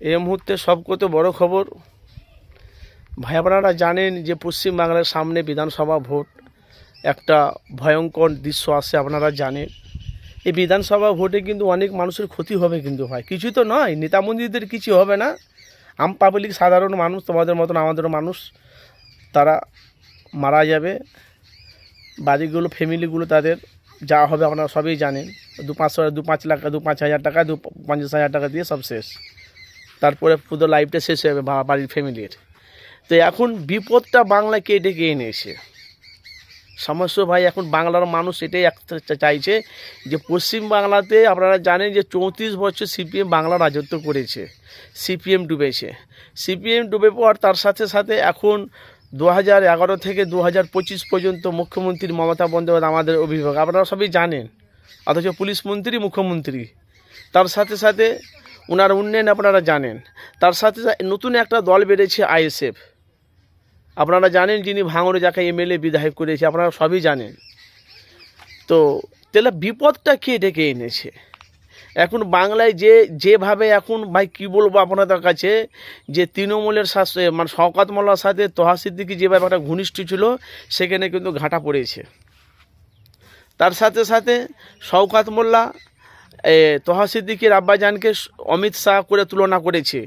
এই মুহূর্তে সবকত বড় খবর ভাই আপনারা জানেন যে পশ্চিমবাংলার সামনে বিধানসভা ভোট একটা ভয়ঙ্কর দৃশ্য আসে আপনারা জানেন। এই বিধানসভা ভোটে কিন্তু অনেক মানুষের ক্ষতি হবে কিন্তু ভাই। কিছু তো নয়, নেতা মন্ত্রীদের কিছু হবে না। আম পাবলিক সাধারণ মানুষ, তোমাদের মতন আমাদের মানুষ, তারা মারা যাবে। বাড়িগুলো, ফ্যামিলিগুলো তাদের যা হবে আপনারা সবই জানেন। দু পাঁচশো, দু পাঁচ লাখ, দু পাঁচ হাজার টাকা, দু পঞ্চাশ হাজার টাকা দিয়ে সব শেষ। তারপরে পুরো লাইফটা শেষ হয়ে যাবে বাড়ির ফ্যামিলির তো এখন বিপদটা বাংলাকে ডেকে এনেছে সমস্ত ভাই, এখন বাংলার মানুষ এটাই চাইছে যে পশ্চিম বাংলাতে আপনারা জানেন যে চৌত্রিশ বছর সিপিএম বাংলা রাজত্ব করেছে, সিপিএম ডুবেছে। সিপিএম ডুবে পর তার সাথে সাথে এখন দু হাজার এগারো থেকে দু হাজার পঁচিশ পর্যন্ত মুখ্যমন্ত্রী মমতা বন্দ্যোপাধ্যায় আমাদের অভিভাবক। আপনারা সবই জানেন, অথচ পুলিশ মন্ত্রী, মুখ্যমন্ত্রী। তার সাথে সাথে ওনার উন্নয়ন আপনারা জানেন। তার সাথে নতুন একটা দল বেড়েছে আইএসএফ। আপনারা জানেন যিনি ভাঙড়ে যাকে এমএলএ বিধায়ক করেছে, আপনারা সবই জানেন। তো তাহলে বিপদটা কে ডেকে এনেছে? এখন বাংলায় যে, যেভাবে এখন ভাই কী বলব আপনাদের কাছে, যে তৃণমূলের সাথে মানে শওকাত মোল্লার সাথে তোহা সিদ্দিকি যেভাবে একটা ঘনিষ্ঠ ছিল, সেখানে কিন্তু ঘাটা পড়েছে। তার সাথে সাথে শওকাত মোল্লা তোহা সিদ্দিকির আব্বাজানকে অমিত শাহ করে তুলনা করেছে।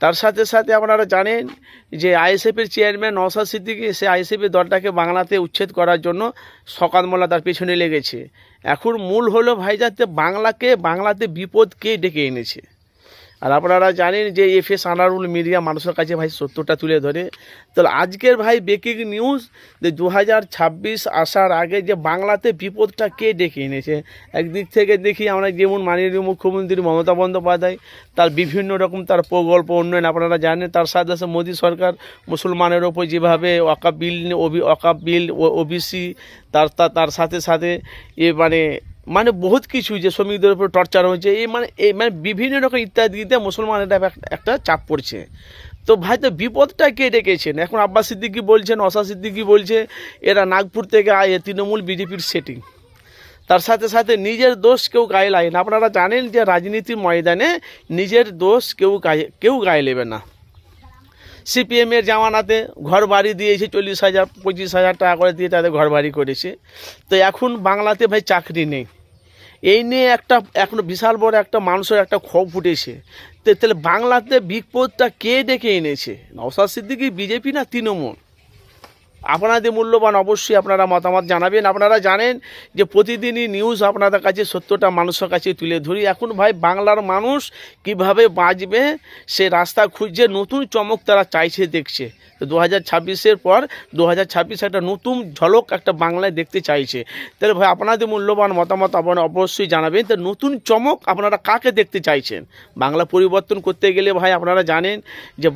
তার সাথে সাথে আপনারা জানেন যে আইএসএফের চেয়ারম্যান নওসাদ সিদ্দিকি, সে আইএসএফের দলটাকে বাংলাতে উচ্ছেদ করার জন্য সকাত মোল্লা তার পেছনে লেগেছে। এখন মূল হলো ভাই যাতে বাংলাকে, বাংলাতে বিপদকে ডেকে এনেছে। আর আপনারা জানেন যে এফ এস আনারুল মিডিয়া মানুষের কাছে ভাই সত্যটা তুলে ধরে। তাহলে আজকের ভাই বেকিং নিউজ যে দু হাজার ছাব্বিশ আসার আগে যে বাংলাতে বিপদটা কে ডেকে এনেছে? একদিক থেকে দেখি আমরা যেমন মাননীয় মুখ্যমন্ত্রী মমতা বন্দ্যোপাধ্যায়, তার বিভিন্ন রকম তার প্রকল্প উন্নয়ন আপনারা জানেন, তার সাথে সাথে মোদী সরকার মুসলমানের ওপর যেভাবে অকাপ বিল অকাপ বিল ওবিসি, তার তার- তার সাথে সাথে এ মানে মানে বহুত কিছু যে শ্রমিকদের উপর টর্চার হয়েছে, এই মানে এই মানে বিভিন্ন রকম ইত্যাদিতে মুসলমান একটা- একটা চাপ পড়ছে। তো ভাই, তো বিপদটা কে ডেকেছেন? এখন আব্বাস সিদ্দিকি বলছেন অসা সিদ্দিকি বলছে, এরা নাগপুর থেকে আয় তৃণমূল বিজেপির সেটিং তার সাথে সাথে নিজের দোষ কেউ গায়ে লাগে না। আপনারা জানেন যে রাজনীতির ময়দানে নিজের দোষ কেউ গায়ে কেউ গায়ে নেবে না। সিপিএমের জামানাতে ঘর বাড়ি দিয়েছে চল্লিশ হাজার, পঁচিশ হাজার টাকা করে দিয়ে তাদের ঘর বাড়ি করেছে। তো এখন বাংলাতে ভাই চাকরি নেই। এই নিয়ে একটা, এখন বিশাল বড় একটা মানুষের একটা ক্ষোভ ফুটেছে। তাহলে বাংলাতে বিপদটা কে ডেকে এনেছে? নওসাদ সিদ্দিকি, বিজেপি না তৃণমূল? আপনাদের মূল্যবান অবশ্যই আপনারা মতামত জানাবেন। আপনারা জানেন যে প্রতিদিনই নিউজ আপনাদের কাছে সত্যটা মানুষের কাছে তুলে ধরি। এখন ভাই, বাংলার মানুষ কীভাবে বাঁচবে, সে রাস্তা খুঁজছে, নতুন চমক তারা চাইছে, দেখছে। তো দু হাজার ছাব্বিশের পর দু হাজার ছাব্বিশে একটা নতুন ঝলক একটা বাংলায় দেখতে চাইছে। তাহলে ভাই, আপনাদের মূল্যবান মতামত আপনারা অবশ্যই জানাবেন। তো নতুন চমক আপনারা কাকে দেখতে চাইছেন? বাংলা পরিবর্তন করতে গেলে ভাই, আপনারা জানেন যে